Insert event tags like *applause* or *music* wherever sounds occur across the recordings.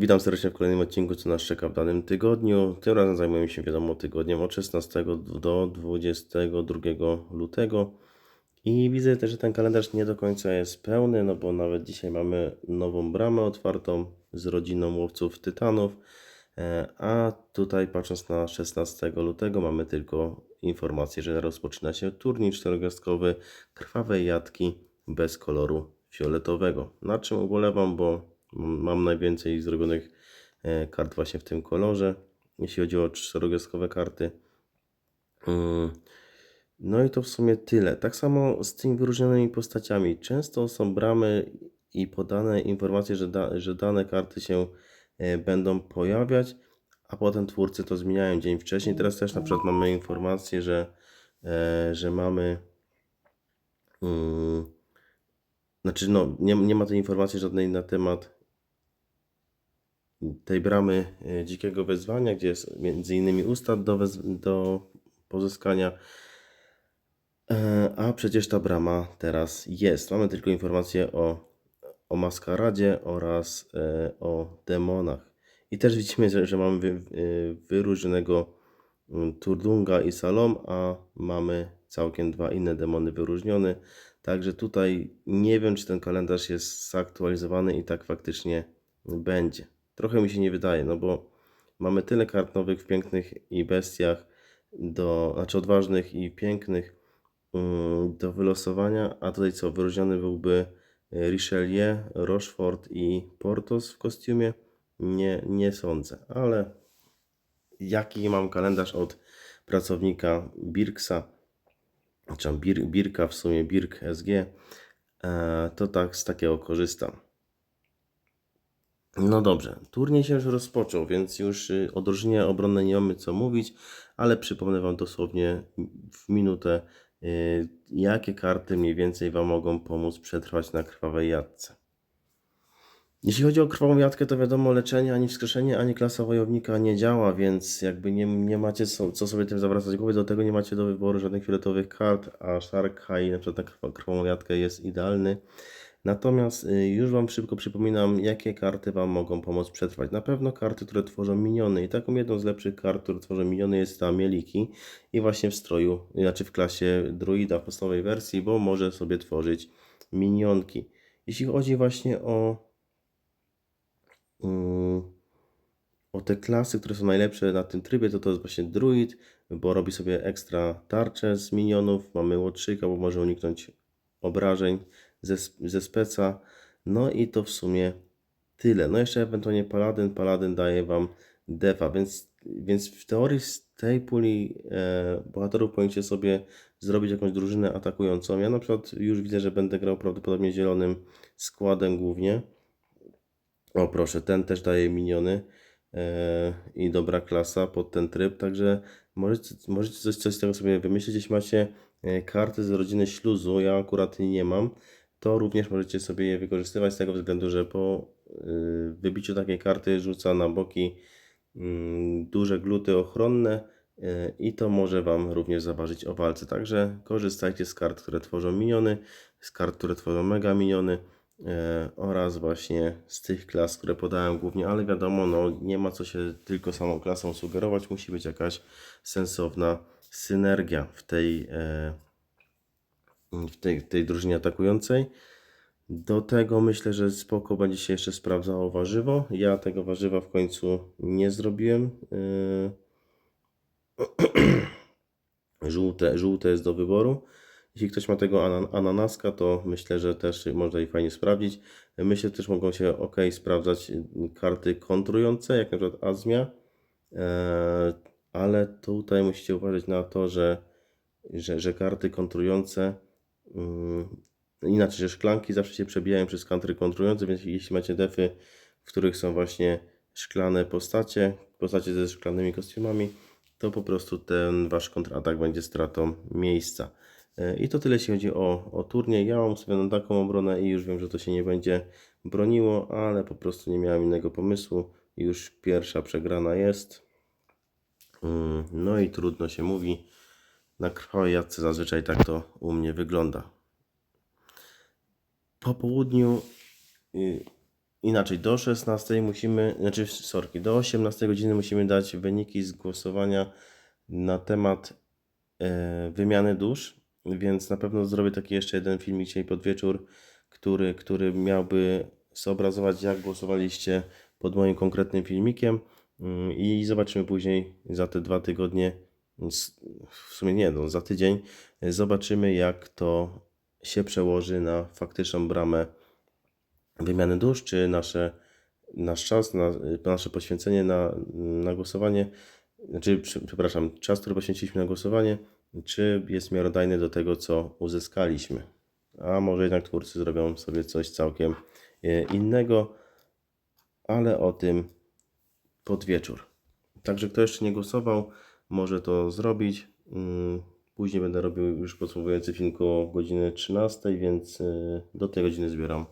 Witam serdecznie w kolejnym odcinku, co nas czeka w danym tygodniu. Tym razem zajmujemy się, wiadomo, tygodniem od 16 do 22 lutego. I widzę też, że ten kalendarz nie do końca jest pełny, no bo nawet dzisiaj mamy nową bramę otwartą z rodziną łowców tytanów. E, A tutaj patrząc na 16 lutego mamy tylko informację, że rozpoczyna się turniej czterogwiazdkowy krwawej jatki bez koloru fioletowego. Na czym ubolewam, bo mam najwięcej zrobionych e, kart właśnie w tym kolorze, jeśli chodzi o czterogwiazdkowe karty. Mm, No i to w sumie tyle. Tak samo z tymi wyróżnionymi postaciami. Często są bramy i podane informacje, że, da, że dane karty się e, będą pojawiać, a potem twórcy to zmieniają dzień wcześniej. Teraz też na przykład mamy informację, że, e, że mamy. mm, znaczy, no, nie, nie ma tej informacji żadnej na temat tej bramy e, dzikiego wezwania, gdzie jest między innymi ustat do, do pozyskania. E, A przecież ta brama teraz jest. Mamy tylko informację o, o maskaradzie oraz e, o demonach. I też widzimy, że, że mamy wy, wyróżnionego mm, Turdunga i Salom, a mamy całkiem dwa inne demony wyróżnione. Także tutaj nie wiem, czy ten kalendarz jest zaktualizowany i tak faktycznie będzie. Trochę mi się nie wydaje, no bo mamy tyle kart nowych w pięknych i bestiach, do, znaczy odważnych i pięknych mm, do wylosowania, a tutaj co, wyróżniony byłby Richelieu, Rochefort i Portos w kostiumie? Nie, nie sądzę, ale jaki mam kalendarz od pracownika Birksa, czy Bir, Birka, w sumie Birk SG, e, to tak z takiego korzystam. No dobrze, turniej się już rozpoczął, więc już y, o drużynie obronnej nie mamy co mówić, ale przypomnę Wam dosłownie w minutę, y, jakie karty mniej więcej Wam mogą pomóc przetrwać na krwawej jatce. Jeśli chodzi o krwawą jatkę, to wiadomo, leczenie ani wskrzeszenie, ani klasa wojownika nie działa, więc jakby nie, nie macie co, co sobie tym zawracać głowy, do tego nie macie do wyboru żadnych fioletowych kart, a Shark High na przykład na krwa- krwawą jatkę jest idealny. Natomiast y, już Wam szybko przypominam, jakie karty Wam mogą pomóc przetrwać. Na pewno karty, które tworzą miniony. I taką jedną z lepszych kart, które tworzą miniony jest ta Mieliki. I właśnie w stroju, znaczy w klasie druida w podstawowej wersji, bo może sobie tworzyć minionki. Jeśli chodzi właśnie o mm, o te klasy, które są najlepsze na tym trybie, to to jest właśnie druid, bo robi sobie ekstra tarczę z minionów. Mamy łotrzyka, bo może uniknąć obrażeń ze, ze speca. No i to w sumie tyle. No jeszcze ewentualnie paladyn. Paladyn daje Wam defa, więc, więc w teorii z tej puli e, bohaterów powinniście sobie zrobić jakąś drużynę atakującą. Ja na przykład już widzę, że będę grał prawdopodobnie zielonym składem głównie. O proszę, ten też daje miniony e, i dobra klasa pod ten tryb, także możecie, możecie coś, coś z tego sobie wymyślić. Jeśli macie e, karty z rodziny śluzu, ja akurat nie mam, to również możecie sobie je wykorzystywać z tego względu, że po y, wybiciu takiej karty rzuca na boki mm, duże gluty ochronne y, i to może Wam również zaważyć o walce. Także korzystajcie z kart, które tworzą miniony, z kart, które tworzą mega miniony e, oraz właśnie z tych klas, które podałem głównie, ale wiadomo, no, nie ma co się tylko samą klasą sugerować, musi być jakaś sensowna synergia w tej, w tej, tej drużynie atakującej. Do tego myślę, że spoko będzie się jeszcze sprawdzało warzywo. Ja tego warzywa w końcu nie zrobiłem. Yy, *clears throat* Żółte, żółte jest do wyboru. Jeśli ktoś ma tego anan- ananaska, to myślę, że też można i fajnie sprawdzić. Myślę, że też mogą się ok sprawdzać karty kontrujące, jak na przykład Azmia. E, ale tutaj musicie uważać na to, że, że, że karty kontrujące, inaczej, że szklanki zawsze się przebijają przez kantry kontrujące, więc jeśli macie defy, w których są właśnie szklane postacie, postacie ze szklanymi kostiumami, to po prostu ten wasz kontratak będzie stratą miejsca. E, I to tyle, jeśli chodzi o, o turniej. Ja mam ustawioną taką obronę i już wiem, że to się nie będzie broniło, ale po prostu nie miałem innego pomysłu. Już pierwsza przegrana jest. Mm, No i trudno się mówi. Na krwawej jadce zazwyczaj tak to u mnie wygląda. Po południu y, inaczej, do 16 musimy, znaczy, sorki, do 18 godziny musimy dać wyniki z głosowania na temat e, wymiany dusz, więc na pewno zrobię taki jeszcze jeden filmik dzisiaj pod wieczór, który, który miałby zobrazować, jak głosowaliście pod moim konkretnym filmikiem Mm, i zobaczymy później za te dwa tygodnie, w sumie nie, no, za tydzień, e, zobaczymy, jak to się przełoży na faktyczną bramę wymiany dusz, czy nasze, nasz czas, na, nasze poświęcenie na, na głosowanie, znaczy, przepraszam, czas, który poświęciliśmy na głosowanie, czy jest miarodajny do tego, co uzyskaliśmy. A może jednak twórcy zrobią sobie coś całkiem e, innego, ale o tym pod wieczór. Także kto jeszcze nie głosował, może to zrobić. Mm, Później będę robił już podsumowujący film koło godziny 13, więc y, do tej godziny zbieram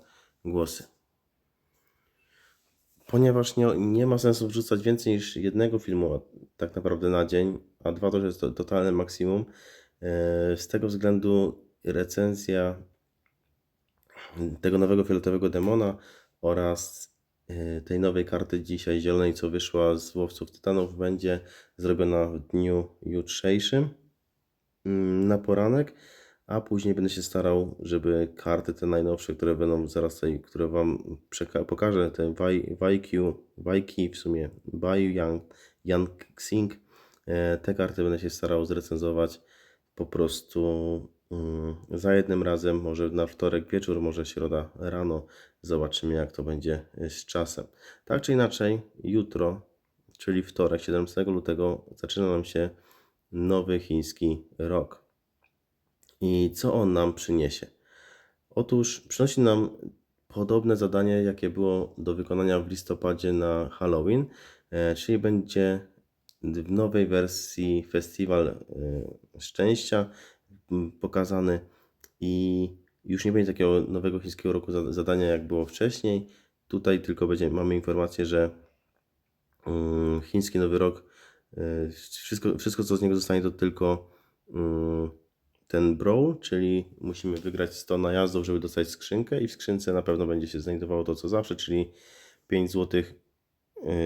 głosy. Ponieważ nie, nie ma sensu wrzucać więcej niż jednego filmu tak naprawdę na dzień, a dwa to jest to, totalne maksimum. e, Z tego względu recenzja tego nowego fioletowego demona oraz tej nowej karty dzisiaj zielonej, co wyszła z łowców tytanów, będzie zrobiona w dniu jutrzejszym mm, na poranek, a później będę się starał, żeby karty te najnowsze, które będą zaraz tutaj, które Wam pokażę, te Wai- Waikiu, Waiki w sumie, Bai Yang, Yang Xing, e, te karty będę się starał zrecenzować po prostu za jednym razem, może na wtorek wieczór, może środa rano, zobaczymy jak to będzie z czasem. Tak czy inaczej, jutro, czyli wtorek, 17 lutego, zaczyna nam się nowy chiński rok. I co on nam przyniesie? Otóż przynosi nam podobne zadanie, jakie było do wykonania w listopadzie na Halloween, e, czyli będzie w nowej wersji Festiwal e, Szczęścia pokazany i już nie będzie takiego nowego chińskiego roku za- zadania, jak było wcześniej. Tutaj tylko będzie, mamy informację, że mm, chiński nowy rok, e, wszystko, wszystko co z niego zostanie to tylko mm, ten brawl, czyli musimy wygrać 100 najazdów, żeby dostać skrzynkę i w skrzynce na pewno będzie się znajdowało to co zawsze, czyli 5 zł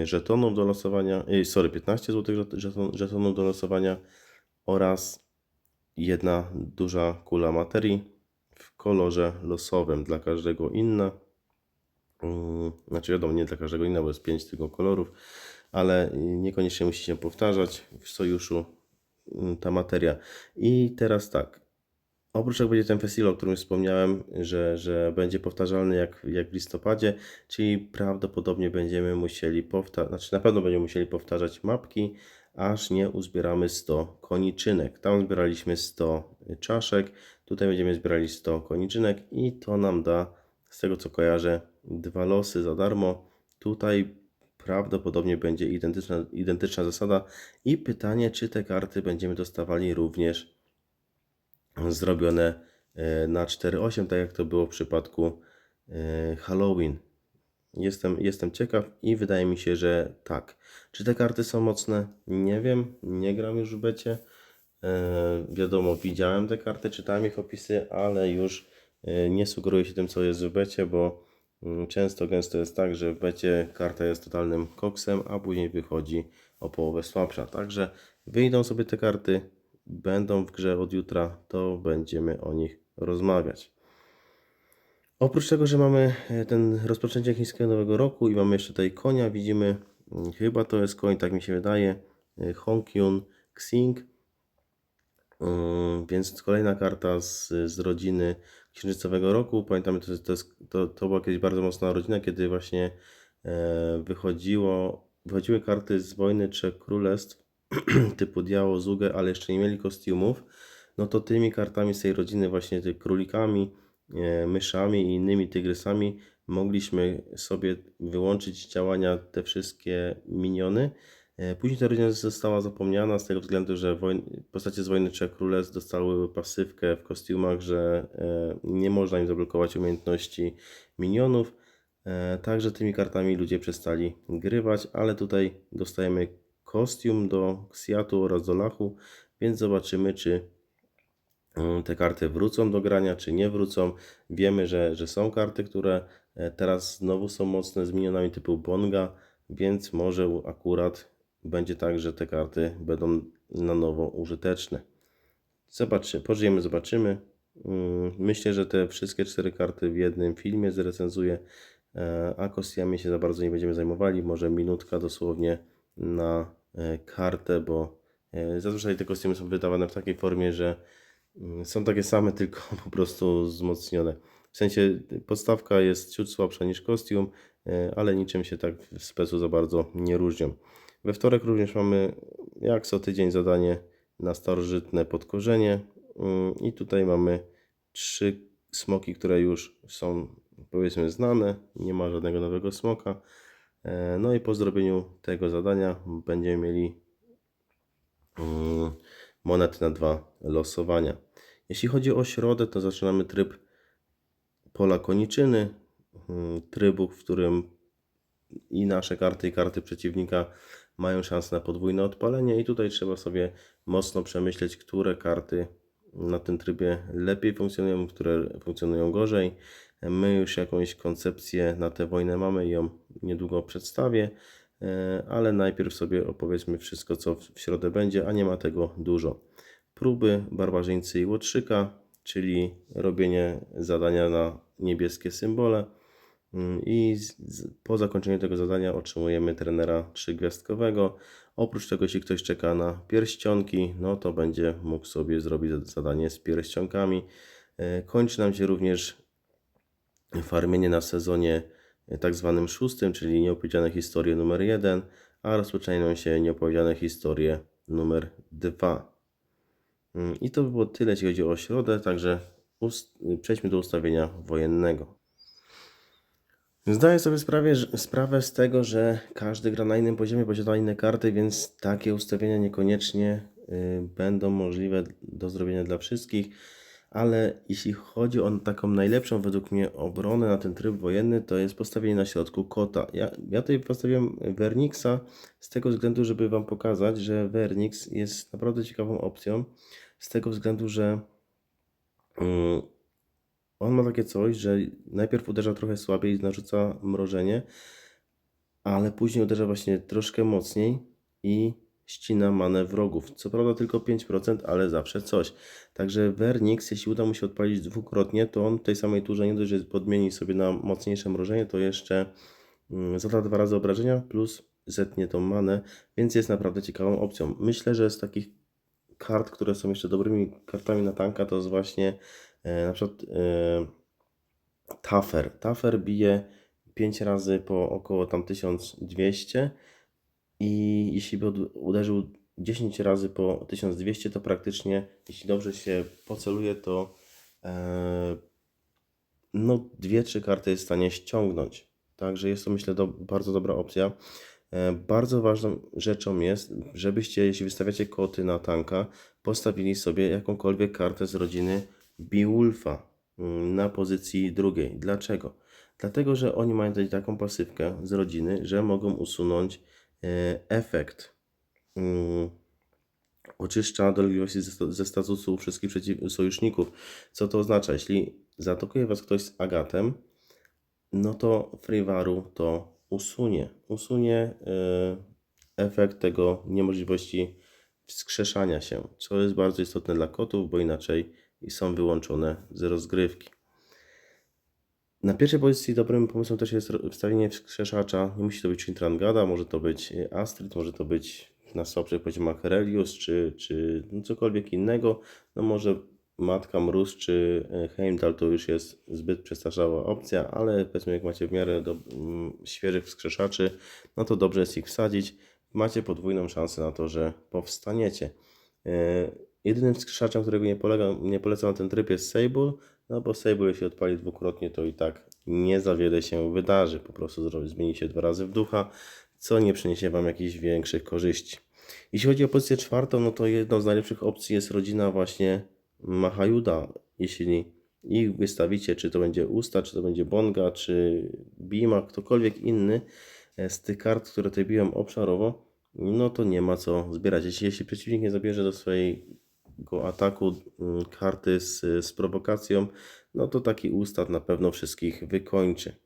żetonów do losowania, y, sorry, 15 zł żeton, żetonów do losowania oraz jedna duża kula materii w kolorze losowym dla każdego inna. Mm, Znaczy wiadomo, nie dla każdego inna, bo jest 5 tylko kolorów, ale niekoniecznie musi się powtarzać w sojuszu mm, ta materia. I teraz tak, Oprócz jak będzie ten festiwal, o którym wspomniałem, że, że będzie powtarzalny jak, jak w listopadzie, czyli prawdopodobnie będziemy musieli powtarzać, znaczy na pewno będziemy musieli powtarzać mapki, aż nie uzbieramy 100 koniczynek. Tam zbieraliśmy 100 czaszek, tutaj będziemy zbierali 100 koniczynek i to nam da, z tego co kojarzę, dwa losy za darmo. Tutaj prawdopodobnie będzie identyczna, identyczna zasada i pytanie, czy te karty będziemy dostawali również zrobione e, na 4.8, tak jak to było w przypadku e, Halloween. Jestem, jestem ciekaw i wydaje mi się, że tak. Czy te karty są mocne? Nie wiem, nie gram już w becie. E, wiadomo, widziałem te karty, czytałem ich opisy, ale już e, nie sugeruję się tym, co jest w becie, bo mm, często, gęsto jest tak, że w becie karta jest totalnym koksem, a później wychodzi o połowę słabsza. Także wyjdą sobie te karty, będą w grze od jutra, to będziemy o nich rozmawiać. Oprócz tego, że mamy e, ten rozpoczęcie chińskiego nowego roku i mamy jeszcze tutaj konia, widzimy, mm, chyba to jest koń, tak mi się wydaje, e, Hongkyun Xing. Ym, Więc kolejna karta z, z rodziny księżycowego roku. Pamiętamy, to, to, jest, to, to była kiedyś bardzo mocna rodzina, kiedy właśnie e, wychodziło, wychodziły karty z wojny Trzech Królestw *clears throat* typu Diało, Zugę, ale jeszcze nie mieli kostiumów. No to tymi kartami z tej rodziny, właśnie tych królikami, myszami i innymi tygrysami mogliśmy sobie wyłączyć działania te wszystkie miniony. E, Później ta rodzina została zapomniana z tego względu, że postacie z Wojny Trzech Królestw dostały pasywkę w kostiumach, że e, nie można im zablokować umiejętności minionów. E, Także tymi kartami ludzie przestali grywać, ale tutaj dostajemy kostium do Xiatu oraz do Lachu, więc zobaczymy, czy te karty wrócą do grania, czy nie wrócą. Wiemy, że, że są karty, które E, Teraz znowu są mocne z minionami typu Bonga, więc może akurat będzie tak, że te karty będą na nowo użyteczne. Zobaczymy, pożyjemy, zobaczymy. Mm, Myślę, że te wszystkie cztery karty w jednym filmie zrecenzuję, e, a kostiami się za bardzo nie będziemy zajmowali. Może minutka dosłownie na e, kartę, bo e, zazwyczaj te kostiumy są wydawane w takiej formie, że są takie same, *laughs* tylko po prostu wzmocnione. W sensie podstawka jest ciut słabsza niż kostium, e, ale niczym się tak w specu za bardzo nie różnią. We wtorek również mamy jak co tydzień zadanie na starożytne podkorzenie Mm, i tutaj mamy trzy smoki, które już są powiedzmy znane, nie ma żadnego nowego smoka. E, No i po zrobieniu tego zadania będziemy mieli monety na dwa losowania. Jeśli chodzi o środę, to zaczynamy tryb pola koniczyny, mm, trybu, w którym i nasze karty, i karty przeciwnika mają szansę na podwójne odpalenie i tutaj trzeba sobie mocno przemyśleć, które karty na tym trybie lepiej funkcjonują, które funkcjonują gorzej. My już jakąś koncepcję na tę wojnę mamy i ją niedługo przedstawię, ale najpierw sobie opowiedzmy wszystko, co w środę będzie, a nie ma tego dużo. Próby barbarzyńcy i łotrzyka, czyli robienie zadania na niebieskie symbole. Mm, I po zakończeniu tego zadania otrzymujemy trenera trzygwiazdkowego. Oprócz tego, jeśli ktoś czeka na pierścionki, no to będzie mógł sobie zrobić za- zadanie z pierścionkami. E, Kończy nam się również farmienie na sezonie e, tak zwanym szóstym, czyli nieopowiedziane historie numer jeden, a rozpoczynają się nieopowiedziane historie numer dwa. Mm, I to by było tyle, jeśli chodzi o środę, także przejdźmy do ustawienia wojennego. Zdaję sobie sprawę z tego, że każdy gra na innym poziomie, posiada inne karty, więc takie ustawienia niekoniecznie y, będą możliwe do zrobienia dla wszystkich. Ale jeśli chodzi o taką najlepszą według mnie obronę na ten tryb wojenny, to jest postawienie na środku kota. Ja, ja tutaj postawiłem Vernixa z tego względu, żeby Wam pokazać, że Vernix jest naprawdę ciekawą opcją. Z tego względu, że mm, on ma takie coś, że najpierw uderza trochę słabiej, narzuca mrożenie, ale później uderza właśnie troszkę mocniej i ścina manę wrogów. Co prawda tylko 5%, ale zawsze coś. Także Vernix, jeśli uda mu się odpalić dwukrotnie, to on w tej samej turze nie dość, że podmieni sobie na mocniejsze mrożenie, to jeszcze mm, zada dwa razy obrażenia plus zetnie tą manę, więc jest naprawdę ciekawą opcją. Myślę, że z takich kart, które są jeszcze dobrymi kartami na tanka, to jest właśnie e, na przykład e, Tafer. Tafer bije 5 razy po około tam 1200 i jeśli by uderzył 10 razy po 1200, to praktycznie, jeśli dobrze się poceluje, to e, no dwie, trzy karty jest w stanie ściągnąć. Także jest to myślę do, bardzo dobra opcja. E, Bardzo ważną rzeczą jest, żebyście, jeśli wystawiacie koty na tanka, postawili sobie jakąkolwiek kartę z rodziny Beowulfa mm, na pozycji drugiej. Dlaczego? Dlatego, że oni mają tutaj taką pasywkę z rodziny, że mogą usunąć efekt mm, oczyszcza dolegliwości ze, sta- ze statusu wszystkich sojuszników. Co to oznacza? Jeśli zaatakuje Was ktoś z agatem, no to Frivaru to usunie. Usunie y, efekt tego niemożliwości wskrzeszania się, co jest bardzo istotne dla kotów, bo inaczej są wyłączone z rozgrywki. Na pierwszej pozycji dobrym pomysłem też jest wstawienie wskrzeszacza. Nie musi to być Shintrangada, może to być y, Astrid, może to być na słabszych poziomach Relius, czy, czy no cokolwiek innego. No może Matka Mróz czy y, Heimdall to już jest zbyt przestarzała opcja, ale powiedzmy jak macie w miarę do, mm, świeżych wskrzeszaczy, no to dobrze jest ich wsadzić. Macie podwójną szansę na to, że powstaniecie. Y, Jedynym wskrzeszaczem, którego nie, polega, nie polecam na ten tryb jest Sable, no bo Sable jeśli odpali dwukrotnie, to i tak nie za wiele się wydarzy. Po prostu zmieni się dwa razy w ducha, co nie przyniesie Wam jakichś większych korzyści. Jeśli chodzi o pozycję czwartą, no to jedną z najlepszych opcji jest rodzina właśnie Mahajuda. Jeśli ich wystawicie, czy to będzie Usta, czy to będzie Bonga, czy Bima, ktokolwiek inny e, z tych kart, które tutaj biłem obszarowo, no to nie ma co zbierać. Jeśli, jeśli przeciwnik nie zabierze do swojego ataku mm, karty z, z prowokacją, no to taki Ustad na pewno wszystkich wykończy.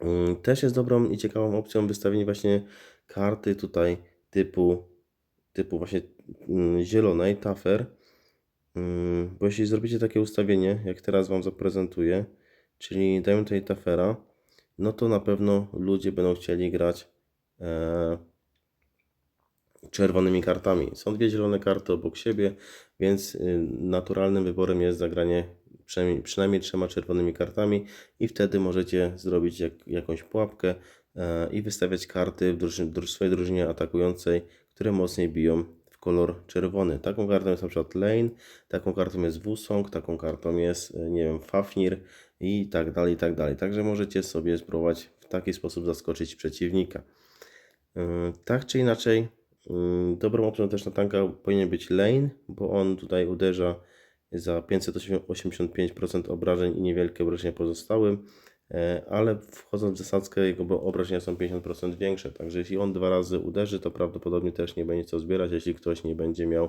Mm, Też jest dobrą i ciekawą opcją wystawienie właśnie karty tutaj typu, typu właśnie mm, zielonej, tafer. Mm, Bo jeśli zrobicie takie ustawienie, jak teraz Wam zaprezentuję, czyli dajemy tutaj tafera, no to na pewno ludzie będą chcieli grać e, czerwonymi kartami. Są dwie zielone karty obok siebie, więc y, naturalnym wyborem jest zagranie przynajmniej, przynajmniej trzema czerwonymi kartami i wtedy możecie zrobić jak, jakąś pułapkę e, i wystawiać karty w, drużyn, dru- swojej drużynie atakującej, które mocniej biją w kolor czerwony. Taką kartą jest na przykład Lane, taką kartą jest Wusong, taką kartą jest, e, nie wiem, Fafnir i tak dalej, i tak dalej. Także możecie sobie spróbować w taki sposób zaskoczyć przeciwnika. Yy, Tak czy inaczej, dobrą opcją też na tanka powinien być Lane, bo on tutaj uderza za 585% obrażeń i niewielkie obrażenia pozostałym, e, ale wchodząc w zasadzkę jego obrażenia są 50% większe, także jeśli on dwa razy uderzy, to prawdopodobnie też nie będzie co zbierać, jeśli ktoś nie będzie miał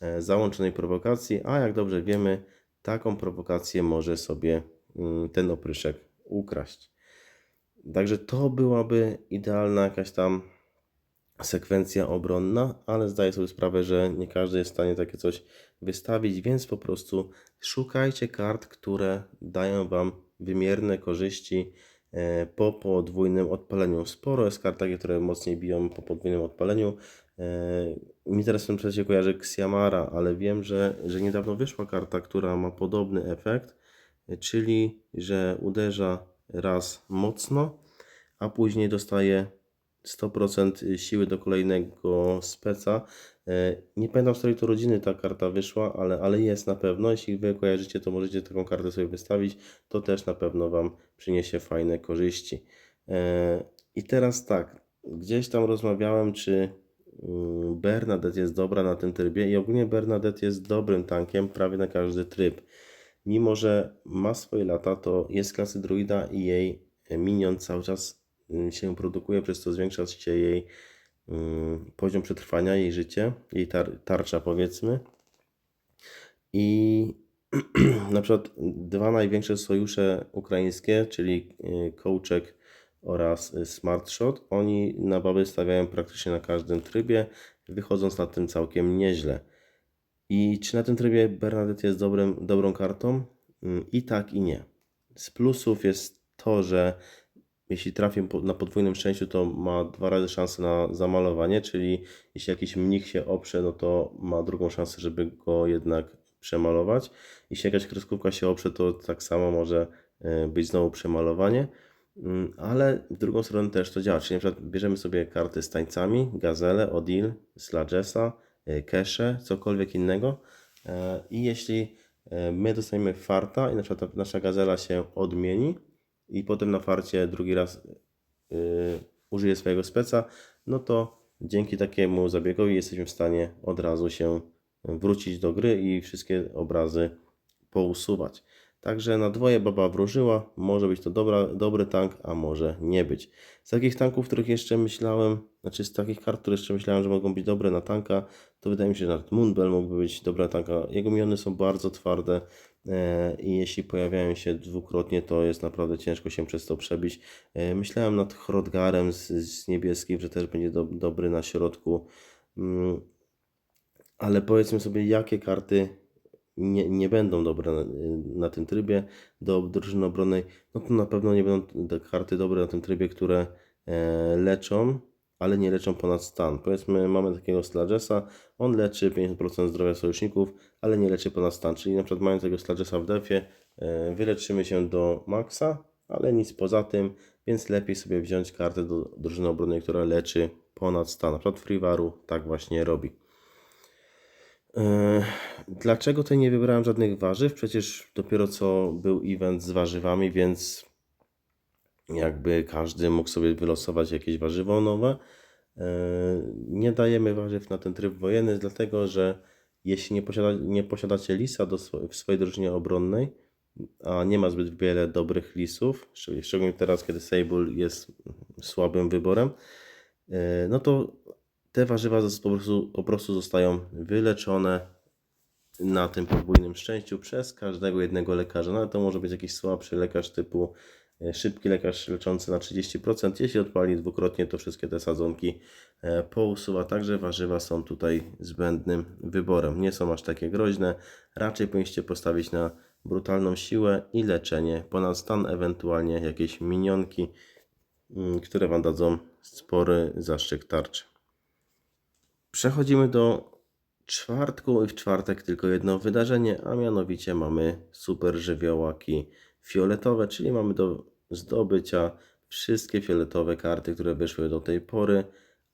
e, załączonej prowokacji, a jak dobrze wiemy, taką prowokację może sobie mm, ten opryszek ukraść. Także to byłaby idealna jakaś tam sekwencja obronna, ale zdaję sobie sprawę, że nie każdy jest w stanie takie coś wystawić, więc po prostu szukajcie kart, które dają Wam wymierne korzyści e, po podwójnym odpaleniu. Sporo jest kart takie, które mocniej biją po podwójnym odpaleniu. E, Mi teraz w tym czasie kojarzy Xiamara, ale wiem, że, że niedawno wyszła karta, która ma podobny efekt, e, czyli że uderza raz mocno, a później dostaje 100% siły do kolejnego speca. E, Nie pamiętam z której to rodziny ta karta wyszła, ale, ale jest na pewno. Jeśli Wy kojarzycie, to możecie taką kartę sobie wystawić. To też na pewno Wam przyniesie fajne korzyści. E, I teraz tak, gdzieś tam rozmawiałem, czy mm, Bernadette jest dobra na tym trybie i ogólnie Bernadette jest dobrym tankiem prawie na każdy tryb. Mimo, że ma swoje lata, to jest klasy druida i jej minion cały czas y, się produkuje, przez co zwiększa się jej y, poziom przetrwania, jej życie, jej tar tarcza powiedzmy. I *clears throat* na przykład dwa największe sojusze ukraińskie, czyli y, Kołczek oraz y, Smart Shot, oni na baby stawiają praktycznie na każdym trybie, wychodząc na tym całkiem nieźle. I czy na tym trybie Bernadette jest dobrym, dobrą kartą? Mm, I tak, i nie. Z plusów jest to, że jeśli trafi po- na podwójnym szczęściu, to ma dwa razy szansę na zamalowanie, czyli jeśli jakiś mnich się oprze, no to ma drugą szansę, żeby go jednak przemalować. Jeśli jakaś kreskówka się oprze, to tak samo może e, być znowu przemalowanie. Mm, Ale w drugą stronę też to działa, czyli na przykład bierzemy sobie karty z tańcami, Gazelle, Odil, Slagessa, e, Kesze, cokolwiek innego e, i jeśli my dostaniemy farta i na przykład nasza Gazela się odmieni i potem na farcie drugi raz yy, użyje swojego speca, no to dzięki takiemu zabiegowi jesteśmy w stanie od razu się wrócić do gry i wszystkie obrazy pousuwać. Także na dwoje baba wróżyła, może być to dobra, dobry tank, a może nie być. Z takich tanków, których jeszcze myślałem, znaczy z takich kart, które jeszcze myślałem, że mogą być dobre na tanka, to wydaje mi się, że nawet Moonbell mógłby być dobra tanka. Jego miniony są bardzo twarde i jeśli pojawiają się dwukrotnie, to jest naprawdę ciężko się przez to przebić. E, myślałem nad Hrodgarem z, z niebieskim, że też będzie do, dobry na środku. Mm, ale powiedzmy sobie, jakie karty nie, nie będą dobre na, na tym trybie do drużyny obronnej, no to na pewno nie będą te karty dobre na tym trybie, które e, leczą, ale nie leczą ponad stan. Powiedzmy, mamy takiego Slagessa, on leczy 50% zdrowia sojuszników, ale nie leczy ponad stan, czyli na przykład mając tego Slagessa w defie, e, wyleczymy się do maksa, ale nic poza tym, więc lepiej sobie wziąć kartę do drużyny obronnej, która leczy ponad stan. Na przykład Frivaru tak właśnie robi. E, Dlaczego tutaj nie wybrałem żadnych warzyw? Przecież dopiero co był event z warzywami, więc jakby każdy mógł sobie wylosować jakieś warzywo nowe. E, Nie dajemy warzyw na ten tryb wojenny, dlatego że jeśli nie, posiada, nie posiadacie lisa do w swojej drużynie obronnej, a nie ma zbyt wiele dobrych lisów, szczeg- szczególnie teraz, kiedy Sable jest słabym wyborem, e, no to te warzywa po prostu, po prostu zostają wyleczone na tym podwójnym szczęściu przez każdego jednego lekarza. Nawet to może być jakiś słabszy lekarz typu szybki lekarz leczący na 30%. Jeśli odpali dwukrotnie, to wszystkie te sadzonki e, pousuwa. Także warzywa są tutaj zbędnym wyborem. Nie są aż takie groźne. Raczej powinniście postawić na brutalną siłę i leczenie ponad stan, ewentualnie jakieś minionki, mm, które Wam dadzą spory zastrzyk tarczy. Przechodzimy do czwartku i w czwartek tylko jedno wydarzenie, a mianowicie mamy super żywiołaki fioletowe, czyli mamy do zdobycia wszystkie fioletowe karty, które wyszły do tej pory,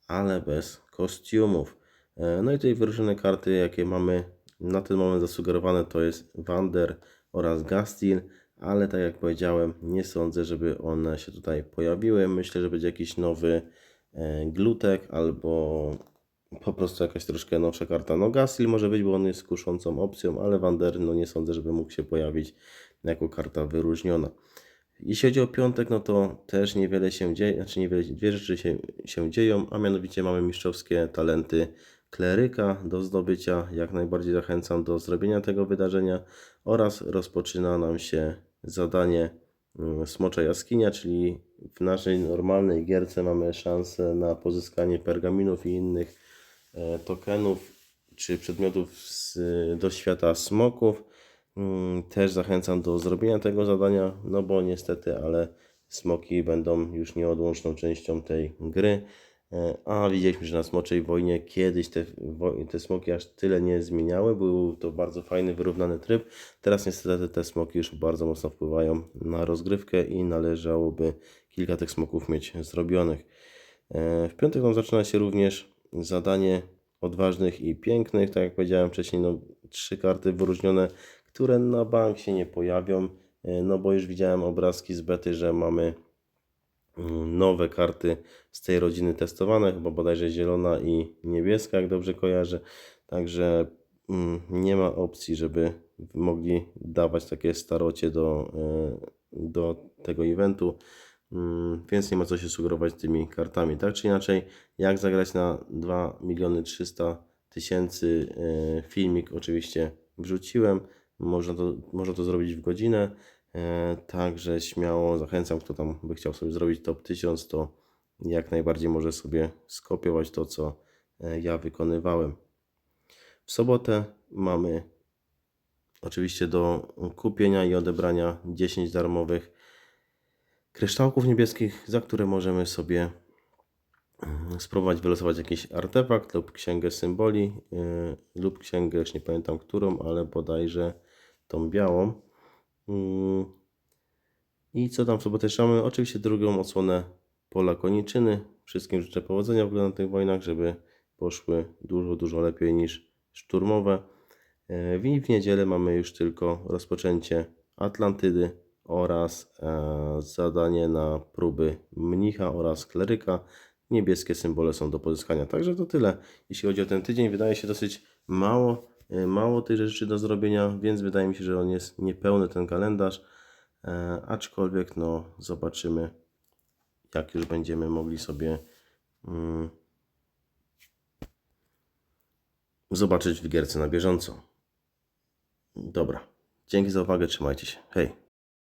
ale bez kostiumów. E, No i tutaj wyróżnione karty, jakie mamy na ten moment zasugerowane, to jest Wander oraz Gastil, ale tak jak powiedziałem, nie sądzę, żeby one się tutaj pojawiły. Myślę, że będzie jakiś nowy e, glutek albo po prostu jakaś troszkę nowsza karta. No Gastil może być, bo on jest kuszącą opcją, ale Wander no nie sądzę, żeby mógł się pojawić jako karta wyróżniona. Jeśli chodzi o piątek, no to też niewiele się dzieje, znaczy niewiele, dwie rzeczy się, się dzieją, a mianowicie mamy mistrzowskie talenty kleryka do zdobycia. Jak najbardziej zachęcam do zrobienia tego wydarzenia oraz rozpoczyna nam się zadanie mm, Smocza Jaskinia, czyli w naszej normalnej gierce mamy szansę na pozyskanie pergaminów i innych e, tokenów czy przedmiotów z, do świata smoków. Mm, Też zachęcam do zrobienia tego zadania, no bo niestety, ale smoki będą już nieodłączną częścią tej gry. E, A widzieliśmy, że na Smoczej Wojnie kiedyś te, te smoki aż tyle nie zmieniały. Był to bardzo fajny, wyrównany tryb. Teraz niestety te smoki już bardzo mocno wpływają na rozgrywkę i należałoby kilka tych smoków mieć zrobionych. E, W piątek nam zaczyna się również zadanie odważnych i pięknych. Tak jak powiedziałem wcześniej, no, trzy karty wyróżnione, które na bank się nie pojawią. e, No bo już widziałem obrazki z bety, że mamy mm, nowe karty z tej rodziny testowane, chyba bodajże zielona i niebieska, jak dobrze kojarzę. Także mm, nie ma opcji, żeby mogli dawać takie starocie do, e, do tego eventu. Mm, Więc nie ma co się sugerować tymi kartami. Tak czy inaczej, jak zagrać na 2 miliony 300 tysięcy e, filmik oczywiście wrzuciłem. Można to, można to zrobić w godzinę. E, Także śmiało zachęcam, kto tam by chciał sobie zrobić top 1000, to jak najbardziej może sobie skopiować to, co e, ja wykonywałem. W sobotę mamy oczywiście do kupienia i odebrania 10 darmowych kryształków niebieskich, za które możemy sobie mm, spróbować wylosować jakiś artefakt lub księgę symboli yy, lub księgę, już nie pamiętam którą, ale bodajże tą białą. Yy. I co tam w sobotę jeszcze mamy? Oczywiście drugą odsłonę pola koniczyny. Wszystkim życzę powodzenia w ogóle na tych wojnach, żeby poszły dużo, dużo lepiej niż szturmowe. E, I w niedzielę mamy już tylko rozpoczęcie Atlantydy oraz e, zadanie na próby mnicha oraz kleryka. Niebieskie symbole są do pozyskania. Także to tyle. Jeśli chodzi o ten tydzień, wydaje się dosyć mało, mało tych rzeczy do zrobienia, więc wydaje mi się, że on jest niepełny ten kalendarz. E, aczkolwiek no zobaczymy, jak już będziemy mogli sobie mm, zobaczyć w gierce na bieżąco. Dobra. Dzięki za uwagę, trzymajcie się. Hej.